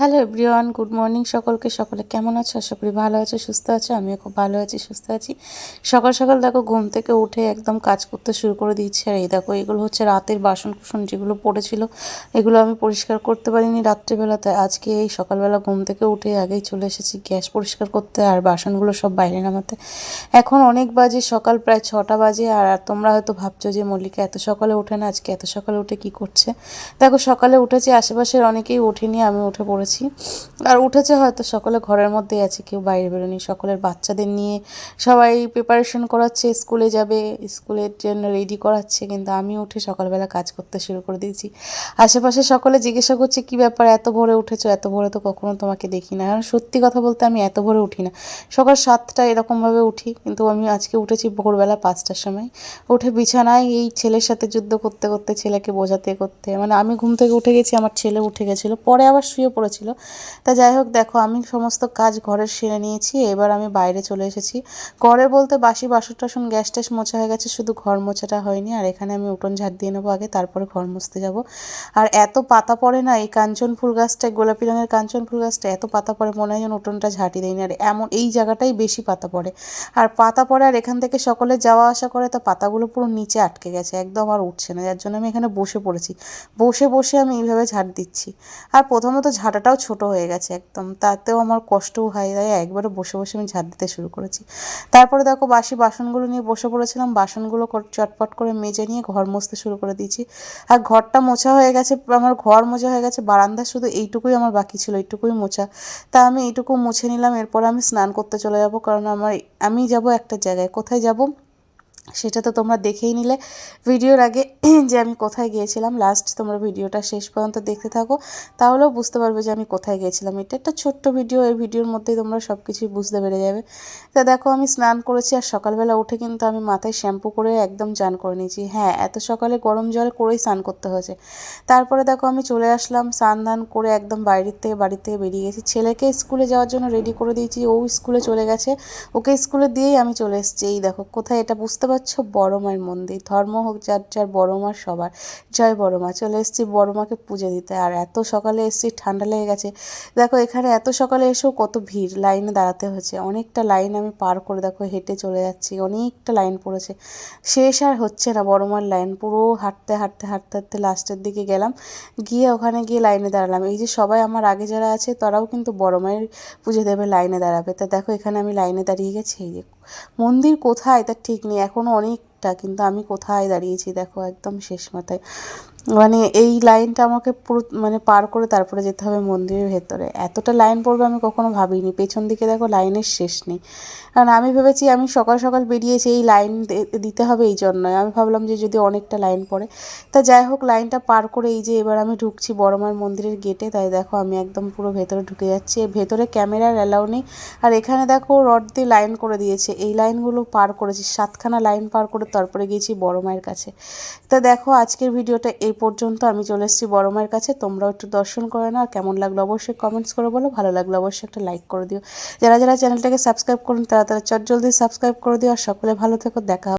Hello everyone good morning সকলকে। সকলে কেমন আছো? আশা করি ভালো আছো, সুস্থ আছো। আমিও খুব ভালো আছি, সুস্থ আছি। সকাল সকাল দেখো, ঘুম থেকে উঠে একদম কাজ করতে শুরু করে দিচ্ছি আর এই দেখো, এগুলো হচ্ছে রাতের বাসন কুসন যেগুলো পড়েছিল, এগুলো আমি পরিষ্কার করতে পারিনি রাত্রিবেলাতে। আজকে এই সকালবেলা ঘুম থেকে উঠে আগেই চলে এসেছি গ্যাস পরিষ্কার করতে আর বাসনগুলো সব বাইরে নামাতে। এখন অনেক বাজে, সকাল প্রায় ছটা বাজে। আর তোমরা হয়তো ভাবছ যে, মল্লিকা এত সকালে ওঠে না, আজকে এত সকালে উঠে কি করছে? দেখো, সকালে উঠেছি, আশেপাশের অনেকেই ওঠেনি, আমি উঠে পড়েছি। আর উঠেছে হয়তো সকলে ঘরের মধ্যেই আছে, কেউ বাইরে বেরোনি সকলের বাচ্চাদের নিয়ে সবাই প্রিপারেশন করাচ্ছে, স্কুলে যাবে, স্কুলের জন্য রেডি করাচ্ছে, কিন্তু আমি উঠে সকালবেলা কাজ করতে শুরু করে দিয়েছি। আশেপাশে সকলে জিজ্ঞাসা করছে, কি ব্যাপার? এত ভোরে উঠেছো? এত ভোরে তো কখনো তোমাকে দেখি না। কারণ সত্যি কথা বলতে আমি এত ভোরে উঠি না। সকাল সাতটা এরকমভাবে উঠি, কিন্তু আমি আজকে উঠেছি ভোরবেলা পাঁচটার সময়। উঠে বিছানায় এই ছেলের সাথে যুদ্ধ করতে করতে, ছেলেকে বোঝাতে, করতে মানে আমি ঘুম থেকে উঠে গেছি, আমার ছেলে উঠে গেছিল, পরে আবার শুয়ে পড়েছিল তা যাই হোক দেখো, আমি সমস্ত কাজ ঘরের সেরে নিয়েছি। এবার আমি বাইরে চলে এসেছি। ঘরে বলতে বাসি বাসন টাসন, গ্যাস ট্যাস মোছা হয়ে গেছে, শুধু ঘর মোছাটা হয়নি। আর এখানে আমি উঠোন ঝাড় দিয়ে নেব আগে, তারপরে ঘর মুছতে যাব। আর এত পাতা পড়ে না, এই কাঞ্চন ফুল গাছটা, গোলাপি রঙের কাঞ্চন ফুল গাছটা, এত পাতা পড়ে, মনে হয় যেন উঠোনটা ঝাঁটি দেয়নি আর এমন, এই জায়গাটাই বেশি পাতা পড়ে। আর পাতা পড়ে, আর এখান থেকে সকলে যাওয়া আসা করে, তা পাতাগুলো পুরো নিচে আটকে গেছে, একদম আর উঠছে না। যার জন্য আমি এখানে বসে পড়েছি। বসে বসে আমি এইভাবে ঝাড় দিচ্ছি। আর প্রথমত ঝাঁটাটাও ছোট হয়ে গেছে একদম। তাতেও আমার কষ্টও হয়, তাই একবারে বসে বসে আমি ঝাড় দিতে শুরু করেছি। তারপরে দেখো বাসি বাসনগুলো নিয়ে বসে পড়েছিলাম, বাসনগুলো চটপট করে মেজে নিয়ে ঘর মুছতে শুরু করে দিয়েছি। আর ঘরটা মোছা হয়ে গেছে, আমার ঘর মোছা হয়ে গেছে বারান্দা শুধু এইটুকুই আমার বাকি ছিল, এইটুকুই মোছা। তা আমি এইটুকু মুছে নিলাম, এরপর আমি স্নান করতে চলে যাব, কারণ আমার আমি যাব একটা জায়গায়। কোথায় যাব? সেটা তো তোমরা দেখেই নিলে। ভিডিওর আগে যে আমি কোথায় গিয়েছিলাম লাস্ট তোমরা ভিডিওটা শেষ পর্যন্ত দেখতে থাকো। তাহলেও বুঝতে পারবে যে আমি কোথায় গিয়েছিলাম। এটা একটা ছোট্ট ভিডিও এই ভিডিওর মধ্যেই তোমরা সব কিছুই বুঝতে পেরে যাবে। তা দেখো, আমি স্নান করেছি আর সকালবেলা উঠে কিন্তু আমি মাথায় শ্যাম্পু করে একদম চান করে নিয়েছি। হ্যাঁ এত সকালে গরম জল করেই স্নান করতে হয়েছে। তারপরে দেখো, আমি চলে আসলাম স্নান ধান করে একদম বাইরের থেকে, বাড়ির থেকে বেরিয়ে গেছি। ছেলেকে স্কুলে যাওয়ার জন্য রেডি করে দিয়েছি। ও স্কুলে চলে গেছে। ওকে স্কুলে দিয়েই আমি চলে এসেছি। এই দেখো, কোথায় এটা বুঝতে পারছ বড় মায়ের মন্দির। ধর্ম হোক, যার যার বড় মার সবার। জয় বড় মা চলে এসেছি বড় মাকে পুজো দিতে। আর এত সকালে এসেছি, ঠান্ডা লেগে গেছে। দেখো, এখানে এত সকালে এসেও কত ভিড়, লাইনে দাঁড়াতে হয়েছে। অনেকটা লাইন আমি পার করে, দেখো, হেঁটে চলে যাচ্ছি। অনেকটা লাইন পড়েছে। শেষ আর হচ্ছে না বড় মার লাইন। পুরো হাঁটতে হাঁটতে হাঁটতে হাঁটতে লাস্টের দিকে গেলাম। গিয়ে ওখানে গিয়ে লাইনে দাঁড়ালাম। এই যে সবাই আমার আগে যারা আছে, তারাও কিন্তু বড় মায়ের পুজো দেবে, লাইনে দাঁড়াবে। তা দেখো, এখানে আমি লাইনে দাঁড়িয়ে গেছি। এই যে মন্দির কোথায়? তার ঠিক নেই এখনও অনেকটা, কিন্তু আমি কোথায় দাঁড়িয়েছি? দেখো, একদম শেষ মাথায়। মানে এই লাইনটা আমাকে পুরো মানে পার করে তারপরে যেতে হবে মন্দিরের ভেতরে। এতটা লাইন পড়বে আমি কখনো ভাবিনি। পেছন দিকে দেখো লাইনের শেষ নেই। কারণ আমি ভেবেছি আমি সকাল সকাল বেরিয়েছি, এই লাইন দিতে হবে এই জন্যই। আমি ভাবলাম যে যদি অনেকটা লাইন পড়ে। তা যাই হোক, লাইনটা পার করে এই যে এবার আমি ঢুকছি বড়মার মন্দিরের গেটে। তাই দেখো আমি একদম পুরো ভেতরে ঢুকে যাচ্ছি। ভেতরে ক্যামেরার অ্যালাউ নেই। আর এখানে দেখো রড দিয়ে লাইন করে দিয়েছে। এই লাইনগুলো পার করেছি। সাতখানা লাইন পার করে তারপরে গিয়েছি বড় মায়ের কাছে। তা দেখো আজকের ভিডিওটা এই পর্যন্ত আমি চলে এসেছি বড় মায়ের কাছে। তোমরাও একটু দর্শন করে নাও। কেমন লাগল অবশ্যই কমেন্টস করে বলো। ভালো লাগল অবশ্যই একটা লাইক করে দিও। যারা যারা চ্যানেলটাকে সাবস্ক্রাইব করুন, তারা তারা চট জলদি সাবস্ক্রাইব করে দিও। আর সকলে ভালো থেকো। দেখা